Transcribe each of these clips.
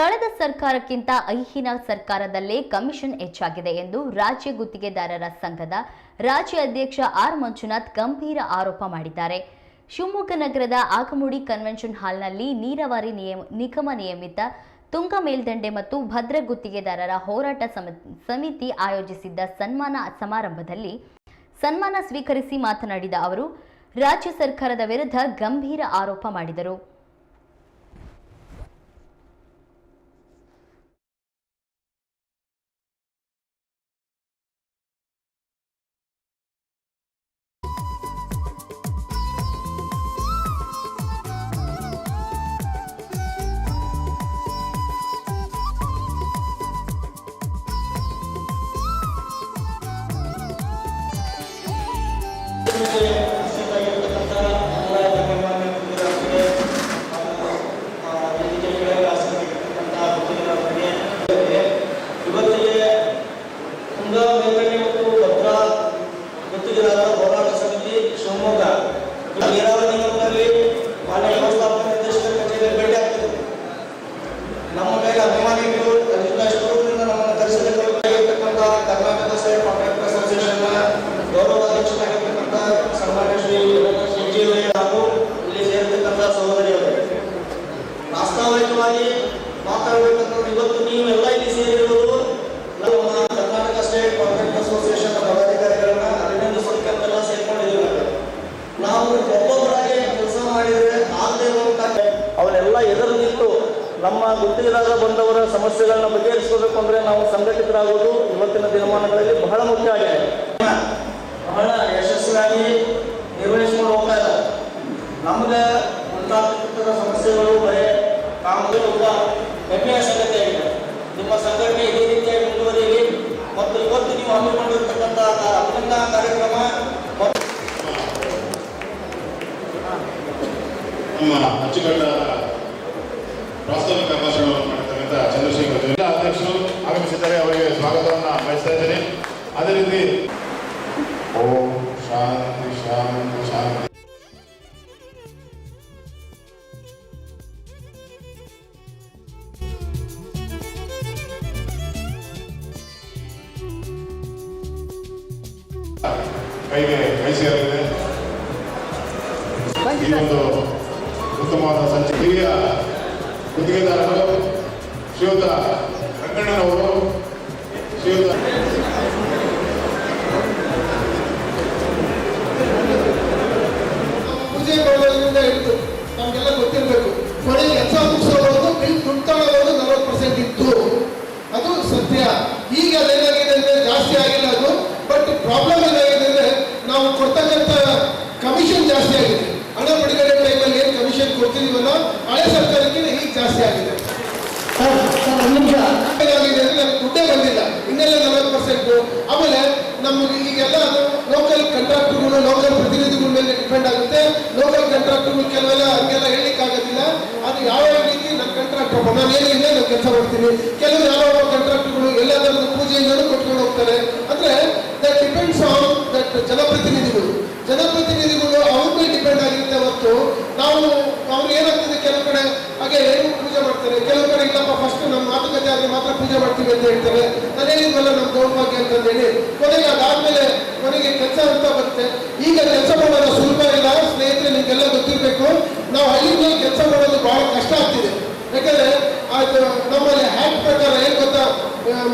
ಕಳೆದ ಸರ್ಕಾರಕ್ಕಿಂತ ಐಹಿನ ಸರ್ಕಾರದಲ್ಲೇ ಕಮಿಷನ್ ಹೆಚ್ಚಾಗಿದೆ ಎಂದು ರಾಜ್ಯ ಗುತ್ತಿಗೆದಾರರ ಸಂಘದ ರಾಜ್ಯ ಅಧ್ಯಕ್ಷ ಆರ್ ಮಂಜುನಾಥ್ ಗಂಭೀರ ಆರೋಪ ಮಾಡಿದ್ದಾರೆ. ಶಿವಮೊಗ್ಗ ನಗರದ ಆಗಮುಡಿ ಕನ್ವೆನ್ಷನ್ ಹಾಲ್ನಲ್ಲಿ ನೀರಾವರಿ ನಿಯಮ, ನಿಗಮ ನಿಯಮಿತ ತುಂಗ ಮೇಲ್ದಂಡೆ ಮತ್ತು ಭದ್ರ ಗುತ್ತಿಗೆದಾರರ ಹೋರಾಟ ಸಮ- ಸಮಿತಿ ಆಯೋಜಿಸಿದ್ದ ಸನ್ಮಾನ ಸಮಾರಂಭದಲ್ಲಿ ಸನ್ಮಾನ ಸ್ವೀಕರಿಸಿ ಮಾತನಾಡಿದ ಅವರು, ರಾಜ್ಯ ಸರ್ಕಾರದ ವಿರುದ್ಧ ಗಂಭೀರ ಆರೋಪ ಮಾಡಿದರು. 就这 ವಾಸ್ತವಿಕವಾಗಿ ಮಾತಾಡಬೇಕಂತ ಇವತ್ತು ನೀವೆಲ್ಲ ಇಲ್ಲಿ ಸೇರಿರುವುದು ನಮ್ಮ ಕರ್ನಾಟಕ ಸ್ಟೇಟ್ ಕಾಂಟ್ರಾಕ್ಟ್ ಅಸೋಸಿಯೇಷನ್ ಪದಾಧಿಕಾರಿಗಳನ್ನ ಅಭಿನಂದಿಸೋದಕ್ಕೆಲ್ಲ ಸೇರ್ಕೊಂಡಿದ್ದೀವಿ ನಾವು. ಒಬ್ಬೊಬ್ಬರಾಗಿ ಕೆಲಸ ಮಾಡಿದರೆ ಆಗದೆ ಅಂತ ಅವನ್ನೆಲ್ಲ ಎದುರು ನಿಂತು ನಮ್ಮ ಗುತ್ತಿಗೆದಾರ ಬಂದವರ ಸಮಸ್ಯೆಗಳನ್ನ ಬಗೆಹರಿಸಬೇಕು ಅಂದ್ರೆ ನಾವು ಸಂಘಟಿತರಾಗುವುದು ಇವತ್ತಿನ ದಿನಮಾನಗಳಲ್ಲಿ ಬಹಳ ಮುಖ್ಯ ಆಗಿದೆ. ಬಹಳ ಯಶಸ್ವಿಯಾಗಿ ನಿರ್ವಹಿಸಿಕೊಂಡು ಹೋಗ್ತಾ ಇದ್ದಾರೆ. ನಮಗೆ ಮುಂತಾದ ಸಮಸ್ಯೆಗಳು, ಬರೇ ಕಾಮಗಾರಿ ಕೂಡ ಹೆಮ್ಮೆಯ ಸಂಗತಿ ಆಗಿದೆ ನಿಮ್ಮ ಸಂಘಟನೆ ಇದೇ ರೀತಿಯಾಗಿ ಮುಂದುವರಿಯಲಿ ಮತ್ತು ಇವತ್ತು ನೀವು ಹಮ್ಮಿಕೊಂಡಿರ್ತಕ್ಕಂಥ ಅಭಿನಂದನಾ ಕಾರ್ಯಕ್ರಮ ನಮ್ಮ ಅಚ್ಚುಕಟ್ಟಾದ ಪ್ರಾಸ್ತಾವಿಕ ಭಾಷಣವನ್ನು ಮಾಡಿರ್ತಕ್ಕಂಥ ಚಂದ್ರಶೇಖರ್ ಜಿಲ್ಲಾ ಅಧ್ಯಕ್ಷರು ಆಗಮಿಸಿದ್ದಾರೆ. ಅವರಿಗೆ ಸ್ವಾಗತವನ್ನು ಬಯಸ್ತಾ ಇದ್ದೇನೆ. ಅದೇ ರೀತಿ ಓಂ ಶಾಂತಿ ಶಾಂತಿ ಕೈಗೆ ಕೈ ಸೇರಲಿದೆ. ಈ ಒಂದು ಉತ್ತಮವಾದ ಸಂಚ ಹಿರಿಯ ಗುತ್ತಿಗೆದಾರರು ಶ್ರೀಯುತ ಜಾಸ್ತಿ ಆಗಿದೆ. ಹಣ ಬಿಡುಗಡೆ ಟೈಮಲ್ಲಿ ಏನು ಕಮಿಷನ್ ಕೊಡ್ತಿದೀವಲ್ಲ ಹಳೆ ಸರ್ಕಾರಕ್ಕಿಂತ ಈಗ ಜಾಸ್ತಿ ಆಗಿದೆ. ಏನಾಗಿದೆ ಅಂದ್ರೆ ನಮ್ಗೆ ದುಡ್ಡೇ ಬಂದಿಲ್ಲ. ಇನ್ನೆಲ್ಲ ನಲವತ್ತು ಪರ್ಸೆಂಟ್ ಆಮೇಲೆ ನಮ್ಗೆ ಈಗೆಲ್ಲ ಲೋಕಲ್ ಕಾಂಟ್ರಾಕ್ಟರ್ಗಳು ಲೋಕಲ್ ಪ್ರತಿನಿಧಿಗಳ ಮೇಲೆ ಡಿಪೆಂಡ್ ಆಗುತ್ತೆ. ಲೋಕಲ್ ಕಾಂಟ್ರಾಕ್ಟರ್ಗಳು ಕೆಲವೆಲ್ಲ ಹಂಗೆಲ್ಲ ಹೇಳಿಕ್ ಆಗೋದಿಲ್ಲ ಅದು ಯಾವ ರೀತಿ ನನ್ನ ಕಂಟ್ರಾಕ್ಟರ್ ನಾನು ಏನು ಇಲ್ಲ ನಾನು ಕೆಲಸ ಮಾಡ್ತೀನಿ. ಕೆಲವು ಯಾವ ಕಾಂಟ್ರಾಕ್ಟರ್ಗಳು ಎಲ್ಲ ಥರದ ಪೂಜೆಯಿಂದಲೂ ಕೊಟ್ಕೊಂಡು ಹೋಗ್ತಾರೆ. ಅಂದ್ರೆ ದಟ್ ಡಿಪೆಂಡ್ಸ್ ಆನ್ ದಟ್ ಜನಪ್ರತಿನಿಧಿಗಳು. ಜನಪ್ರತಿನಿಧಿಗಳು ಅವ್ರ ಮೇಲೆ ಡಿಪೆಂಡ್ ಆಗಿರುತ್ತೆ ಹೊತ್ತು ನಾವು, ಅವ್ರು ಏನಾಗ್ತದೆ ಕೆಲವು ಕಡೆ, ಹಾಗೆ ಏನು ಪೂಜೆ ಮಾಡ್ತಾರೆ. ಕೆಲವು ಕಡೆ ಇಲ್ಲಪ್ಪ ಫಸ್ಟ್ ನಮ್ಮ ಮಾತುಕತೆ ಆದ್ರೆ ಮಾತ್ರ ಪೂಜೆ ಮಾಡ್ತೀವಿ ಅಂತ ಹೇಳ್ತಾರೆ. ಹೇಳಿದ್ವಲ್ಲ ನಮ್ಮ ದೌರ್ಭಾಗ್ಯ ಅಂತ ಹೇಳಿ ಕೊನೆಗೆ ಅದಾದ್ಮೇಲೆ ಕೊನೆಗೆ ಕೆಲಸ ಅಂತ ಬರುತ್ತೆ. ಈಗ ಕೆಲಸ ಮಾಡೋದು ಸುಲಭ ಇಲ್ಲ, ಸ್ನೇಹಿತರೆ, ನಿಮ್ಗೆಲ್ಲ ಗೊತ್ತಿರಬೇಕು. ನಾವು ಹಳ್ಳಿ ಕೆಲಸ ಮಾಡೋದು ಬಹಳ ಕಷ್ಟ ಆಗ್ತಿದೆ. ಯಾಕಂದ್ರೆ ಅದು ನಮ್ಮಲ್ಲಿ ಹ್ಯಾಕ್ ಪ್ರಕಾರ ಏನ್ ಗೊತ್ತಾ?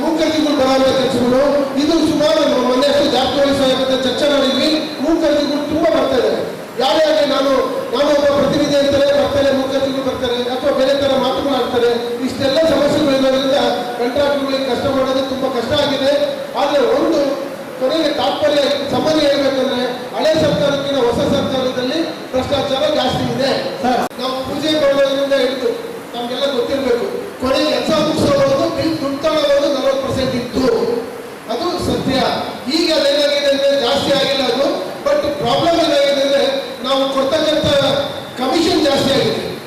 ಮೂಕರ್ಜಿಗಳು ಬರುವಂತ ಕೆಲಸಗಳು ಇದು ಸುಮಾರು ನಮ್ಮ ಮೊನ್ನೆ ಅಷ್ಟು ಜಾರಕಿಹೊಳಿ ಸಾಹೇಬ್ ಚರ್ಚೆ ಮಾಡಿದ್ವಿ. ಮೂಕರ್ಜಿಗಳು ತುಂಬಾ ಬರ್ತಾ ಇದ್ದಾರೆ ಯಾರೇ ಆಗಲಿ ನಾನು ನಾನು ಒಬ್ಬ ಪ್ರತಿನಿಧಿ ಅಂತಾರೆ ಬರ್ತಾರೆ ಮೂಕರ್ಜಿಗಳು ಬರ್ತಾರೆ ಅಥವಾ ಬೇರೆ ತರ ಮಾತುಗಳು ಆಡ್ತಾರೆ. ಇಷ್ಟೆಲ್ಲ ಸಮಸ್ಯೆಗಳು ಇರೋದ್ರಿಂದ ಕಾಂಟ್ರಾಕ್ಟ್ಗಳಿಗೆ ಕಷ್ಟ ಮಾಡೋದು ತುಂಬಾ ಕಷ್ಟ ಆಗಿದೆ. ಆದರೆ ಒಂದು ಕೊನೆಗೆ ತಾತ್ಪರ್ಯ ಸಂಬಂಧ ಹೇಳ್ಬೇಕಂದ್ರೆ ಹಳೆ ಸರ್ಕಾರಕ್ಕಿಂತ ಹೊಸ ಸರ್ಕಾರದಲ್ಲಿ ಭ್ರಷ್ಟಾಚಾರ ಜಾಸ್ತಿ ಇದೆ. ನಾವು ಪೂಜೆ ಮಾಡೋದ್ರಿಂದ ಹಿಡಿದು ನಮ್ಗೆಲ್ಲ ಗೊತ್ತಿರಬೇಕು. ಕೊನೆಗೆ ಕೆಲಸ ಮುಗಿಸೋದು